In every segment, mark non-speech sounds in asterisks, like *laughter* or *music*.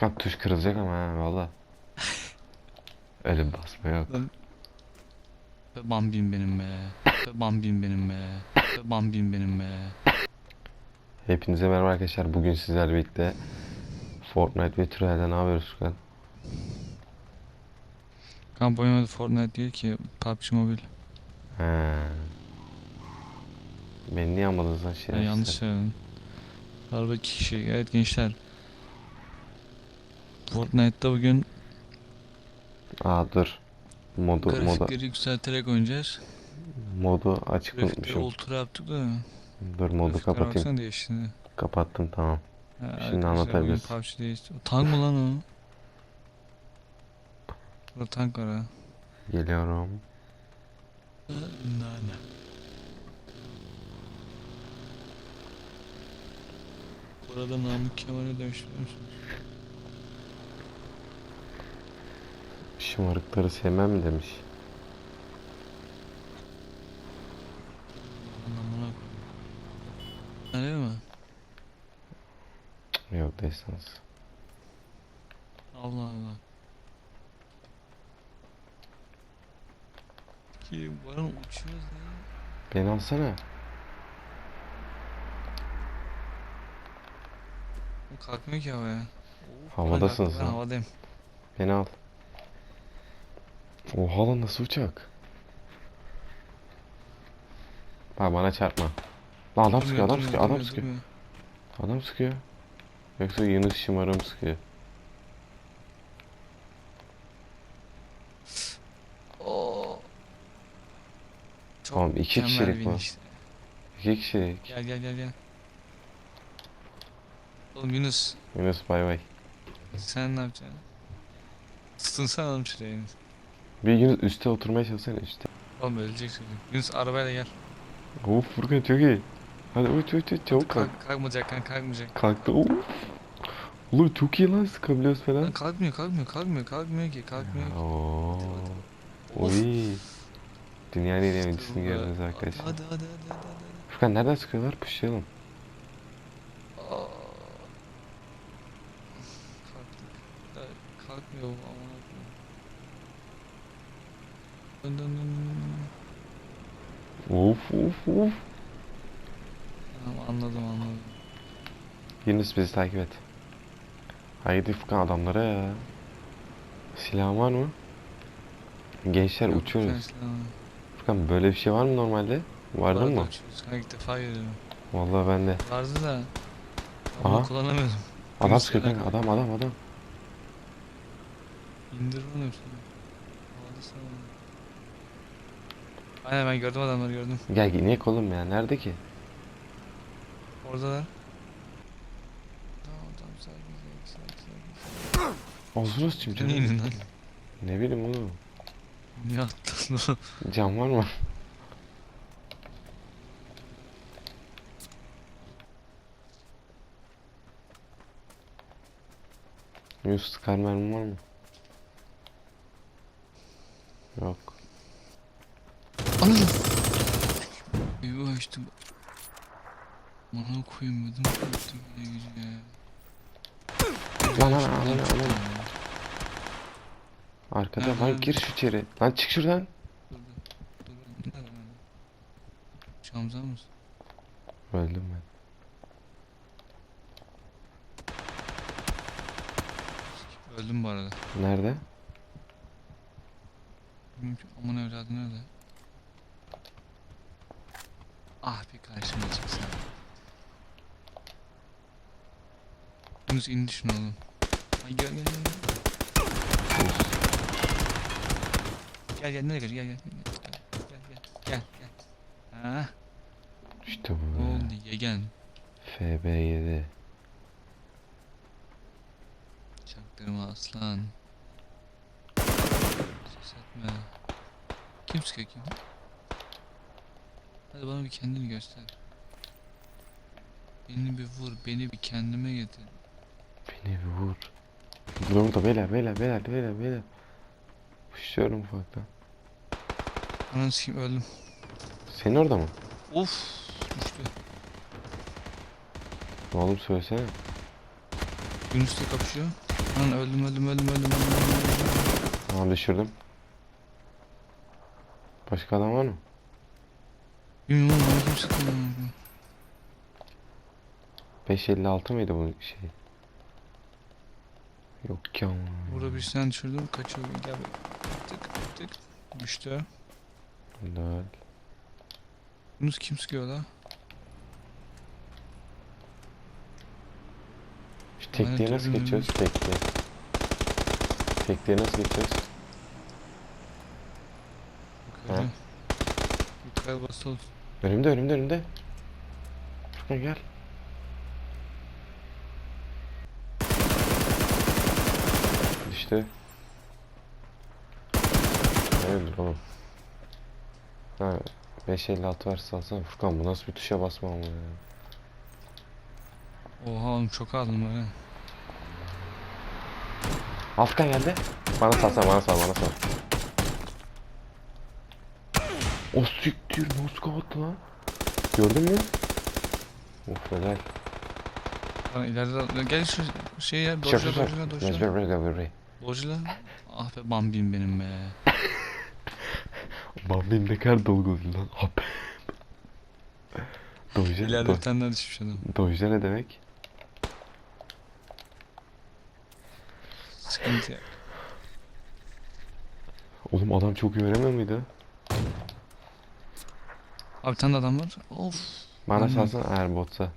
Furkan tuş kırılacak ama ha valla. Öyle basma yok. Bambim benim be. Bambim benim be. Bambim benim be. Hepinize merhaba arkadaşlar. Bugün sizlerle birlikte Fortnite ve Trial'de ne yapıyoruz? Kan bu oyun adı Fortnite değil ki PUBG Mobile. He. Beni niye almadınız lan şey? Yanlış söyledim. Galiba iki kişi. Evet gençler. Fortnite'da bugün Aa dur. Modu modu grafikleri yükselterek oynayacağız. modu açık Grafikleri unutmuşum. ultra yaptık da. Dur modu grafiklere kapatayım. baksana değişti. Kapattım tamam. Şimdi arkadaşlar, bugün anlatabiliriz. PUBG değişti. Tank mı lan o? Burada tank var ha. Geliyorum. Nane. Bu arada Namık Kemal ne demiş biliyor musunuz? Şımarıkları sevmem mi demiş. Öyle mi? Yok desans. Allah Allah. Ki baran uçuyoruz ya. Beni alsana. Kalkmıyor ki havaya. Ben Havadasın Ben sen. havadayım. Beni al. Oha lan nasıl uçak? Bak bana çarpma. Lan adam sıkıyor, adam sıkıyor, adam sıkıyor. Adam sıkıyor. Yoksa Yunus şımarım sıkıyor. Oo. Çok Tamam, iki mükemmel kişilik bir bu. iniş. İki kişilik. Gel gel gel gel. Oğlum Yunus Yunus bay bay. sen ne yapacaksın? Tutunsana oğlum şuraya Yunus. Bir Yunus üste oturmaya çalışsana üstte. Oğlum ölecek çocuk. Yunus arabayla gel. Of Furkan çok iyi. Hadi uç uç uç çabuk kalk. Kalk, kalkmayacak kan kalkmayacak. Kalktı. Of. Oğlum çok iyi lan sıkabiliyoruz Lan falan. kalkmıyor kalkmıyor kalkmıyor kalkmıyor ki kalkmıyor ki. Oo. Of. Oy. Dünyanın en be. gördünüz arkadaşlar. Hadi hadi hadi hadi hadi. Furkan nereden sıkıyorlar? Da kalkmıyor bu amına koyayım. Dön dön dön dön, of of. Tamam anladım anladım. Yunus bizi takip et. Haydi Furkan adamlara ya. Silah var mı? Gençler Yok, uçuyoruz. ben. Furkan böyle bir şey var mı normalde? Vardı Vardı mı? uçuyoruz. Kanka ilk defa görüyorum. Vallahi bende. Vardı da. Ama Aha. kullanamıyordum. Adam Yunus sıkıyor kanka adam adam adam. İndir onu hepsini. Havalı sana. Aynen ben gördüm adamları gördüm. Gel inek oğlum ya nerede ki? Oradalar. Tamam tamam sakin sakin sakin sakin. Ağzına sıçayım Sen niye canım. lan? Ne bileyim oğlum. Niye attın oğlum? Cam var mı? Yunus sıkar mermi var mı? Anladım. Eyvah işte. Bana koyayım dedim. Korktum ne gece ya. Lan lan lan lan lan. Arkada Nerede, lan nerede? gir şu içeri. Lan çık şuradan. Dur dur. Dur dur. Nerede nerede? Şamza mısın? Öldüm ben. Öldüm bu arada. Nerede? Bilmiyorum ki aman evladı nerede? Ah bir karşıma çıksa. Yunus indi şunu oğlum. Ay gel gel gel. Gel gel nereye gel gel. Gel gel gel. Gel gel. Ha, İşte ne bu. oldu be. yegen. FB7. Çaktırma aslan. Ses etme. Kim sıkıyor kim? Hadi bana bir kendini göster. Beni bir vur, beni bir kendime getir. Beni bir vur. Burada burada beyler beyler beyler beyler beyler. Puşluyorum ufaktan. Ananı sikeyim öldüm. Senin orada mı? Of düştü. Oğlum söylesene. Yunus'la kapışıyor. Lan öldüm öldüm öldüm öldüm öldüm. öldüm. Tamam düşürdüm. Başka adam var mı? Bilmiyorum sıktı lan? 556 mıydı bu şey? Yok ki ama. Burada bir sen düşürdüm kaçıyor gel be. Tık tık. Düştü. Helal. Yunus kim sıkıyor la? Şu tekliğe nasıl geçiyoruz? Tekliğe. Tekliğe nasıl geçiyoruz? Yukarı. Yukarı basalım. Önümde önümde önümde. Furkan gel. İşte. Hayırdır oğlum. Ha 556 varsa alsana Furkan bu nasıl bir tuşa basmam ya. Oha oğlum çok aldım böyle. Alttan geldi. Bana salsana bana sal bana sal. O siktir nasıl kapattı lan? Gördün mü? Of helal. Lan ileride gel şu şey ya dojla dojla dojla. Dojla. Ah be bambim benim be. *laughs* Bambim ne kadar dolgulu lan. Hop. Doja, İleride bir tane daha düşmüş adam. doja ne demek? Sıkıntı yok. Oğlum adam çok iyi öğrenmiyor muydu? Abi bir tane de adam var. Of. Bana Hmm. salsana botsa.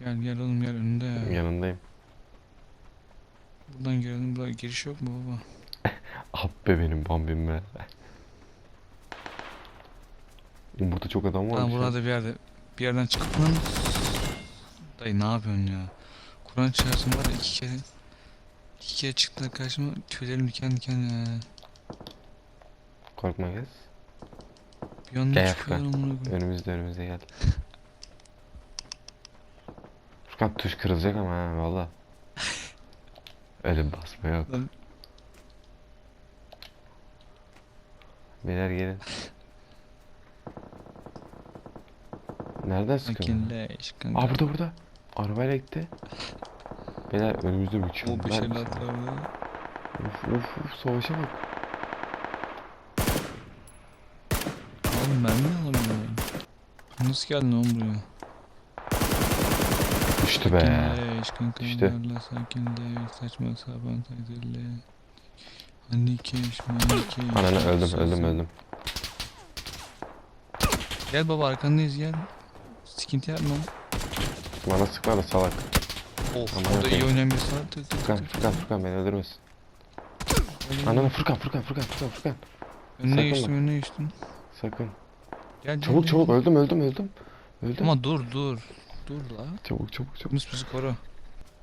Gel gel oğlum gel önünde ya. Yanındayım. Buradan girelim. Burada giriş yok mu baba? *laughs* Ah be benim bambim be. Oğlum burada çok adam var. Ha burada bir yerde bir yerden çıkıp lan. Dayı ne yapıyorsun ya? Kur'an çarpsın var ya iki kere. İki kere çıktı karşıma tüylerim diken diken ya. Korkma gez. Bir anda Gel çıkıyor Furkan. amına koyayım. Önümüzde önümüzde gel. Furkan tuş kırılacak ama ha valla. Öyle basma yok. Lan- Beyler gelin. Nereden sıkıyor? lan? Sakinleş kanka. Aa burada burada. Arabayla gitti. Beyler önümüzde O mükemmel. bir şeyler şey. atlar orada. Uf uf uf savaşa bak. Oğlum ben mi alamıyorum? Nasıl geldin oğlum buraya? Düştü be. Sakinleş kanka. İşte. Allah sakinleş. Saçma sapan takdirle. Hani keş, hani keş. Ananı öldüm öldüm öldüm. Gel baba arkandayız gel. Sıkıntı yapma. Bana sıkma da salak. Of Aman orada iyi yapayım. oynayan. Tık tık Furkan. Furkan Furkan beni öldürmesin. Ananı Furkan Furkan Furkan Furkan Furkan. Önüne geçtim önüne geçtim. Sakın. Gel Çabuk gel, çabuk gel. öldüm öldüm öldüm. Öldüm. Ama dur dur. Dur la. Çabuk çabuk çabuk. Yunus bizi koru.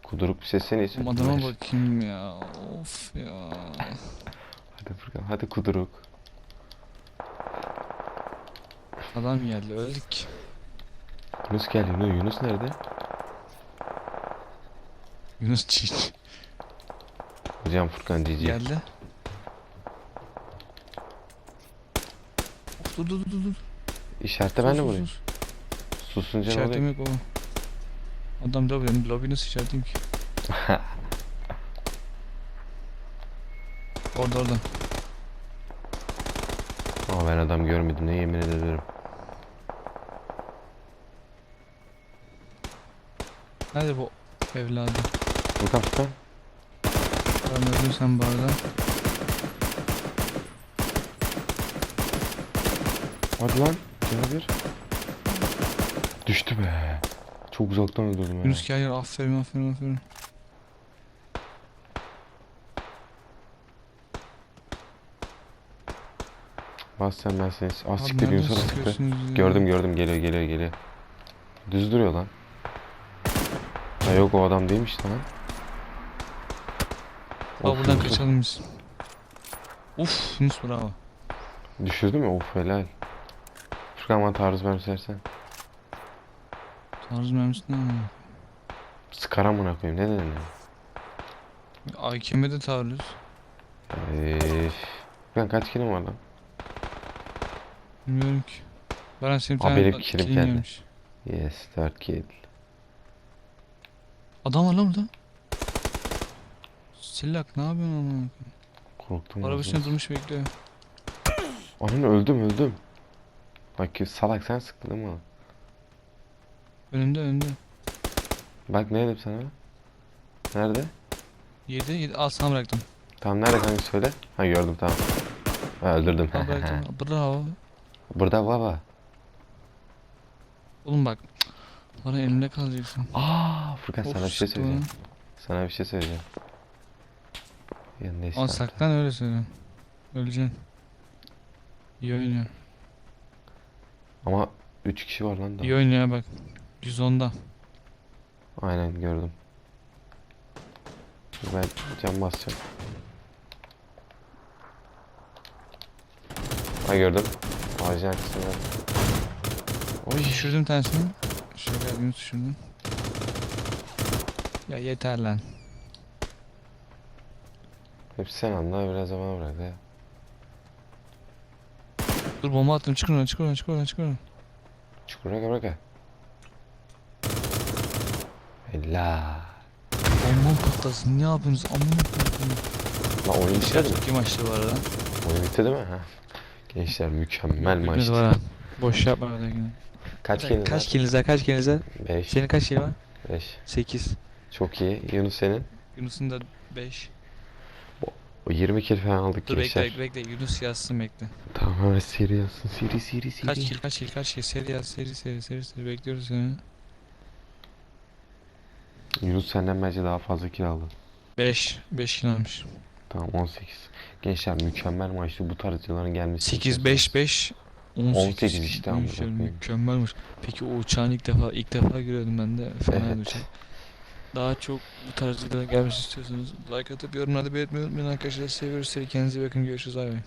Kuduruk bir ses seni Oğlum adama bakayım ya. Of ya. *laughs* Hadi Furkan hadi kuduruk. Adam geldi öldük. Yunus gel Yunus. Yunus nerede? Yunus çiğ. Hocam Furkan cici. Geldi. Dur dur dur dur. İşarette ben de vurayım. sus. Susunca ne İşaretim oluyor? yok baba. Adam lobi, benim lobi nasıl işaretim ki? *laughs* Orada orada. Ama ben adam görmedim ne yemin ederim. Nerede bu evladı? Furkan Furkan. Görmedim sen barda. Hadi lan. Bir. Düştü be. Çok uzaktan öldürdüm ya. Yunus gel gel aferin aferin aferin. Bas sen ben seni. Az Abi siktir nereden sıkıyorsunuz ya? Gördüm gördüm geliyor geliyor geliyor. Düz duruyor lan. Ha yok o adam değilmiş lan. Aa Of, buradan Yunus'u kaçalım biz. Uf Yunus bravo. Düşürdü mü? Of helal. Furkan bana taarruz vermiş versen. Taarruz mermisi ne ama? Sıkar amına koyayım ne dedin ya? AKM'de taarruz. Eee. Furkan kaç kilim var lan? Bilmiyorum ki. Baran senin bir Aa, tane benim kilim geldi. Yes 4 kill. Adam var lan burada. Sillak ne yapıyorsun amına? Korktum. Araba üstüne durmuş bekliyor. Ananı öldüm öldüm. Bak ki salak sen sıktın değil mi? bana? Önünde önünde. Bak ne dedim sana? Nerede? Yedi yedi. Al sana bıraktım. Tamam nerede kanka söyle. Ha gördüm tamam. Ha, öldürdüm. Al bıraktım. *laughs* Bravo. Burada baba. Oğlum bak. Bana elimde kalacaksın. Aa Furkan sana bir şey söyleyeceğim. Sana bir şey söyleyeceğim. Ya neyse. Al saklan öyle söyle. Öleceksin. İyi oynuyor. Ama 3 kişi var lan da. İyi oynuyor bak. 110'da. Aynen gördüm. Ben cam basacağım. Ha gördüm. Ağacın arkasında. Oy. Düşürdüm tanesini. Şöyle geldiğini düşürdüm. Ya yeter lan. Hepsi sen anla biraz zaman bırak ya. Dur bomba attım çık oradan çık oradan çık oradan çık oradan. Çukura bırak. Helal. Bomba patlasın ne yapıyorsunuz amına koyayım. Lan oyun bitirdi mi? çok iyi maçtı bu arada. Oyun bitirdi mi? Ha. Gençler mükemmel Bitmedi maçtı. var. Boş yapma ötekini. Kaç kiliniz Kaç var? kiliniz var kaç kiliniz var? 5. Senin kaç kilin var? 5. 8. Çok iyi. Yunus senin? Yunus'un da 5. O 20 kill falan aldık Dur gençler. bekle bekle Yunus yazsın bekle. Tamam hemen seri yazsın. Seri seri seri. Kaç kill kaç kill kaç kill seri yaz seri seri seri seri bekliyoruz seni. Yunus senden bence daha fazla kill aldı. 5 5 kill almış. Tamam 18. Gençler mükemmel maçtı. Bu tarz yılların gelmesi. 8 5 5 18, 18 işte amına koyayım. Mükemmelmiş. Peki o uçağın ilk defa ilk defa görüyordum ben de. Fena Evet. uçak. Daha çok bu tarz videoların gelmesi istiyorsanız like atıp yorumlarda belirtmeyi unutmayın arkadaşlar. Seviyoruz. Kendinize bakın. Görüşürüz. Bay bay.